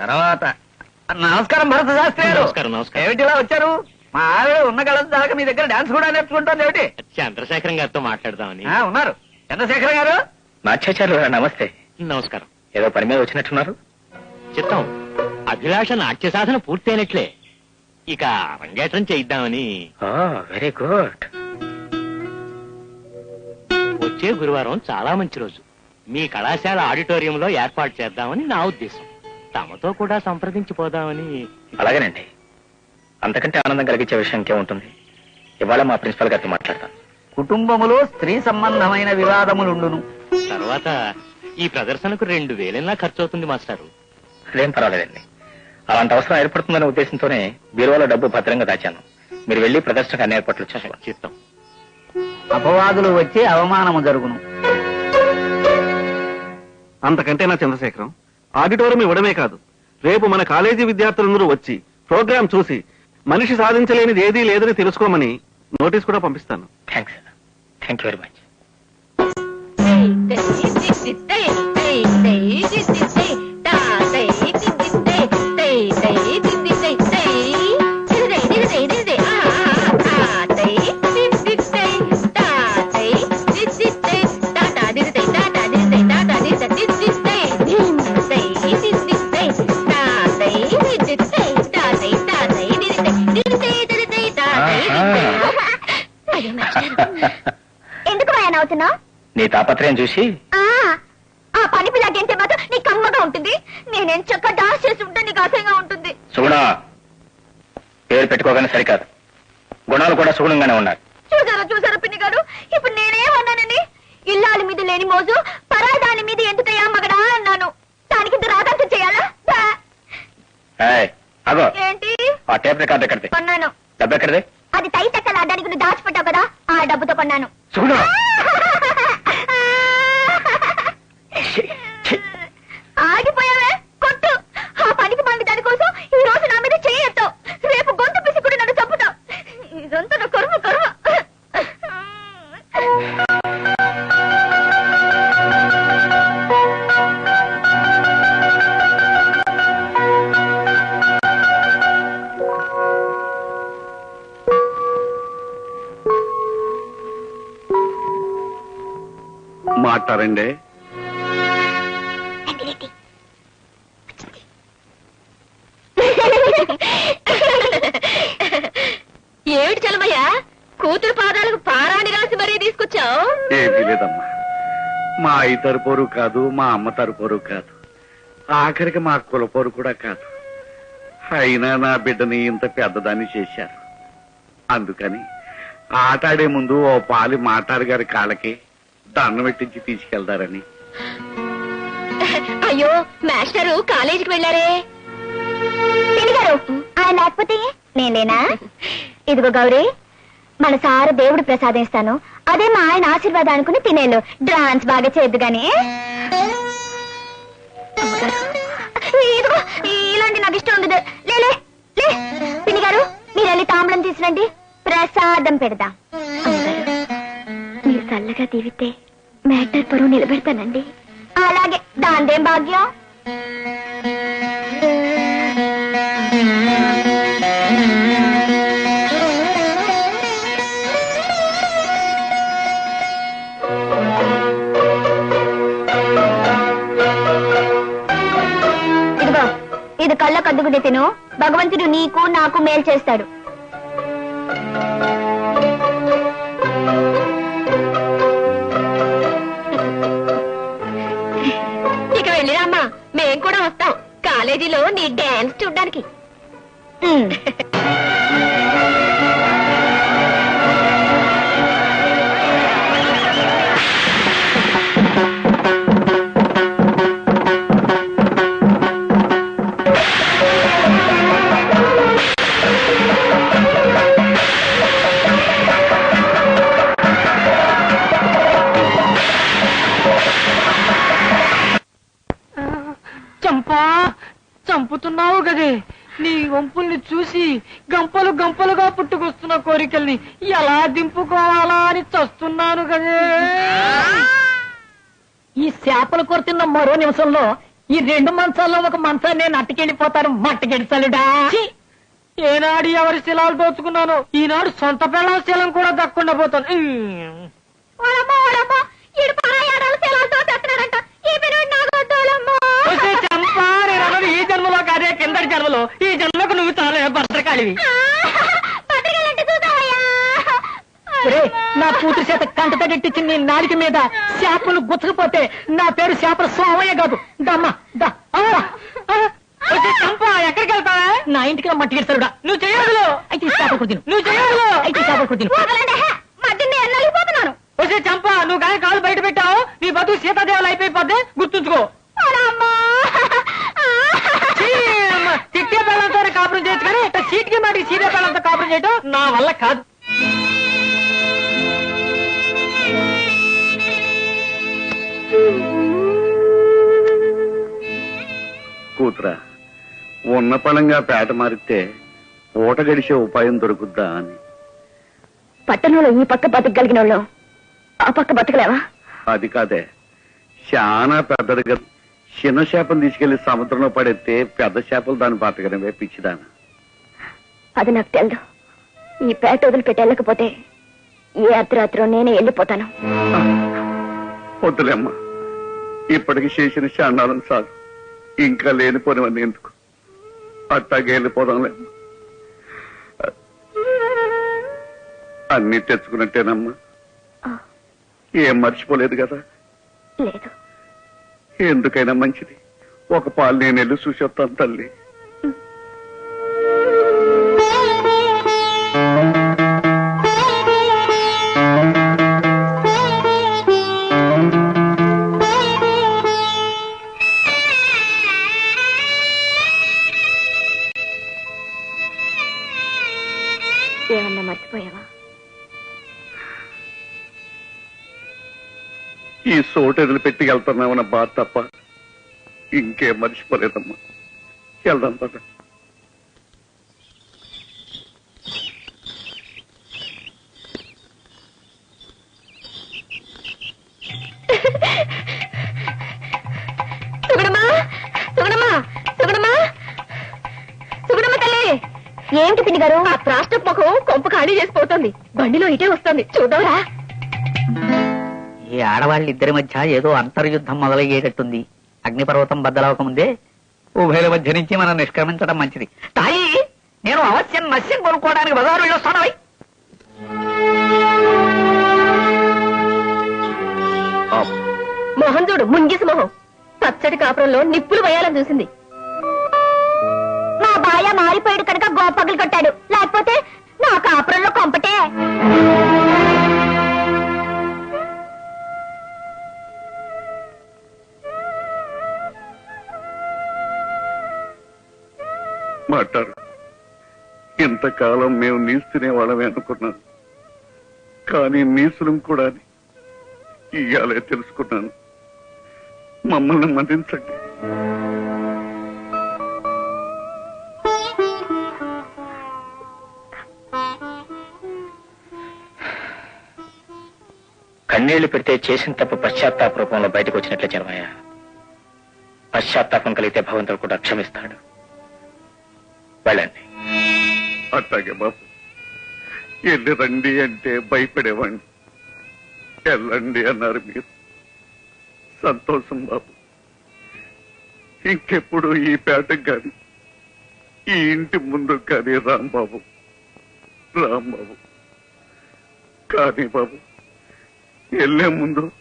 తర్వాత నమస్కారం భరత శాస్త్రి గారు. నమస్కారం, నమస్కారం. ఏమిటి ఇలా వచ్చారు? మా ఆవిడ ఉన్న కళ దాకా మీ దగ్గర డాన్స్ కూడా నేర్చుకుంటుంది ఏమిటి? చంద్రశేఖరం గారితో మాట్లాడదామని. ఆ, ఉన్నారు. చంద్రశేఖర్ గారు? గారు నమస్తే. నమస్కారం. ఏదో పని మీద వచ్చినట్టున్నారు? చిత్తం అభిలాష నాట్య సాధన పూర్తయినట్లే. ఇక అరంగేట్రం చేయిద్దామని. Very good. వచ్చే గురువారం చాలా మంచి రోజు. మీ కళాశాల ఆడిటోరియంలో ఏర్పాటు చేద్దామని నా ఉద్దేశం. తమతో కూడా సంప్రదించి పోదామని అలాగేనండి. అంతకంటే ఆనందం కలిగించే విషయం ఇంకేముంటుంది? ఇవాళ మా ప్రిన్సిపల్ గారితో మాట్లాడతాను. కుటుంబములో స్త్రీ సంబంధమైన వివాదములుండును. తర్వాత ఈ ప్రదర్శనకు రెండు వేలైనా ఖర్చు అవుతుంది మాస్టారు. అదేం పర్వాలేదండి. అలాంటి అవసరం ఏర్పడుతుందనే ఉద్దేశంతోనే బీరువాలో డబ్బు భద్రంగా దాచాను. మీరు వెళ్ళి ప్రదర్శనకు అన్ని ఏర్పాట్లు చేసుకోండి చిత్తం అపవాదులు వచ్చి అవమానము జరుగును. అంతకంటే నా చంద్రశేఖరం ఆడిటోరియం ఇవ్వడమే కాదు. రేపు మన కాలేజీ విద్యార్థులందరూ వచ్చి ప్రోగ్రాం చూసి మనిషి సాధించలేనిది ఏదీ లేదని తెలుసుకోమని నోటీస్ కూడా పంపిస్తాను. Thanks thank you very much అవుతున్నావు నీ తాపత్రయం చూసి. ఆ పని పిల్ల గంటే మాత్రం నీకు కమ్మగా ఉంటుంది. నేనేం చక్కగా డాన్స్ చేసి ఉంటే నీకు అసహ్యంగా ఉంటుంది. సుగుణ పేరు పెట్టుకోగానే సరికాదు. గుణాలు కూడా సుగుణంగానే ఉన్నారు చూసారా చూసారా పిన్ని గారు? ఇప్పుడు నేనేమన్నానండి ఇల్లాలి మీద లేని మోజు పరాయి దాని మీద ఎందుకయ్యా మగడా అన్నాను. దానికి ఇంత చేయాలా. ఏయ్, అగో ఏంటి? ఆ టేప్ రికార్డ్ ఎక్కడిది? కొన్నాను. డబ్బు ఎక్కడిది? అది తై తక్కల దానికి నువ్వు దాచిపెట్టావు కదా ఆ డబ్బుతో కొన్నాను. సుగుణ. మాట్లాడండి ఏమిటి చలమయ్యా కూతురు పాదాలకు పారాణి రాసి మరీ తీసుకొచ్చావు? ఏమీ లేదమ్మా. మా అయ్య తరపోరు కాదు మా అమ్మ తరపోరు కాదు. ఆఖరికి మా కులపోరు కూడా కాదు. అయినా నా బిడ్డని ఇంత పెద్దదాన్ని చేశారు. అందుకని ఆటాడే ముందు ఓ పాలి మాటారు గారి కాళ్ళకి దండం పెట్టించి తీసుకెళ్తారని. అయ్యో మాస్టరు కాలేజీకి వెళ్ళారే. ఆయన లేకపోతే నేనేనా? ఇదిగో గౌరీ మన సారు దేవుడు ప్రసాదిస్తాను. అదే మా ఆయన ఆశీర్వాదం అనుకుని తినేలు డాన్స్ బాగా చేయొద్దు గాని. ఇదిగో ఇలాంటి నాకు ఇష్టం ఉండదు. లేలే లే పిన్ని గారు మీరు వెళ్ళి తాంబూలం తీసురండి ప్రసాదం పెడదాం. చల్లగా దీవితే మ్యాటర్ పరువు నిలబెడతానండి. అలాగే దాందేం భాగ్యం? ఇదిగో ఇది కళ్ళ కద్దుకుని తిను. భగవంతుడు నీకు నాకు మేలు చేస్తాడు. వెళ్ళిరామ్మా మేం కూడా వస్తాం. కాలేజీలో నీ డాన్స్ చూడ్డానికి. వంపుల్ని చూసి గంపలు గంపలుగా పుట్టుకొస్తున్న కోరికల్ని ఎలా దింపుకోవాలా అని చస్తున్నాను గదే. ఈ చేపలు కొడుతున్న మరో నిమిషంలో ఈ రెండు మంచాల్లో ఒక మంచాన్ని నేను అట్టుకెళ్ళిపోతాను మట్టకెడిసలుడా ఏనాడు ఎవరి శిలాలు దోచుకున్నాను ఈనాడు సొంత పిల్లల శీలం కూడా దక్కకుండా పోతాను జన్మలో ఈ జన్మకు నువ్వు చాలా భద్రకాళివి. నా కూతురు చేత కంట తగట్టించి నీ నాలిక మీద చేపలు గుచ్చకపోతే నా పేరు చేపల సోమయ్య కాదు. దమ్మా దా. ఎక్కడికి వెళ్తావా? నా ఇంటికి మట్టి గెలుస్తాడుగా నువ్వు చేయదులు అయితే చేపలు కుదిను నువ్వు చేయదులు అయితే నేను నలిగిపోతున్నాను. వచ్చే చంపా నువ్వు కానీ కాలు బయట పెట్టావు నీ బతుకు సీతాదేవాలు అయిపోయిపోద్ది గుర్తుంచుకో. చేయటం నా వల్ల కాదు. కూతురా ఉన్న పలంగా పేట మారితే ఊట గడిచే ఉపాయం దొరుకుద్దా అని. పట్టణంలో ఈ పక్క బతకగలిగిన వాళ్ళు ఆ పక్క బతకలేవా? అది కాదే. చాలా పెద్దది కదా. చిన్న చేపలు తీసుకెళ్ళి సముద్రంలో పడేస్తే పెద్ద చేపలు దాన్ని బతకనివే పిచ్చిదాన. అది నాకు తెలదు. ఈ పేట వదిలిపెట్టి వెళ్ళకపోతే ఏ అర్ధరాత్రో నేనే వెళ్ళిపోతాను. వద్దులేమ్మా ఇప్పటికి చేసిన శాండాలం చాలు. ఇంకా లేనిపోనివన్నీ ఎందుకు? అట్టాగే వెళ్ళిపోదాంలే అన్ని తెచ్చుకున్నట్టేనమ్మా. ఏం మర్చిపోలేదు కదా? లేదు. ఎందుకైనా మంచిది. ఒక పాలు నేను వెళ్ళి చూసి వస్తాను తల్లి. వదిలిపెట్టి వెళ్తున్నామన్న బాధ తప్ప ఇంకేం మర్చిపోలేదమ్మా. వెళ్దాం పద. సుగుణమా ఏంటి పిన్ని గారు? ఆ ప్లాస్టిక్ ముఖం కొంప ఖాళీ చేసిపోతుంది బండిలో ఇటే వస్తుంది. చూద్దాంరా. ఈ ఆడవాళ్ళిద్దరి మధ్య ఏదో అంతర్యుద్ధం మొదలయ్యేటట్టుంది. అగ్నిపర్వతం బద్దలవకముందే ఉభయల మధ్య నుంచి మనం నిష్క్రమించడం మంచిది. తాయి నేను అవశ్యం మత్స్యం కొనుక్కోవడానికి బజారు వెళ్ళొస్తాను? ఆ, మొహం చూడు ముంగిసి మొహం. పచ్చడి కాపురంలో నిప్పులు వేయాలని చూసింది. మా బాయ మారిపోయాడు కనుక గోపగలు కొట్టాడు. లేకపోతే నా కాపురంలో ఇంతకాలం మేము నీసు తినేవాళ్ళమే అనుకున్నాం కానీ నీసులం కూడా ఇయ్యాలే తెలుసుకున్నాను. మమ్మల్ని మదించండి కన్నీళ్ళు పెడితే చేసిన తప్పు పశ్చాత్తాప రూపంలో బయటకు వచ్చినట్లే జన్మయ్య పశ్చాత్తాపం కలిగితే భగవంతుడు కూడా క్షమిస్తాడు. వెళ్ళండి. అట్లాగే బాబు ఎల్లి రండి అంటే భయపడేవాడిని వెళ్ళండి అన్నారు మీరు. సంతోషం బాబు. ఇంకెప్పుడు ఈ పేటకు కానీ ఈ ఇంటి ముందు కానీ రాంబాబు రాంబాబు కానీ బాబు వెళ్ళే ముందు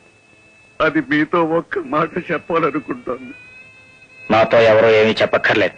అది మీతో ఒక్క మాట చెప్పాలనుకుంటాను. నాతో ఎవరో ఏమీ చెప్పక్కర్లేదు.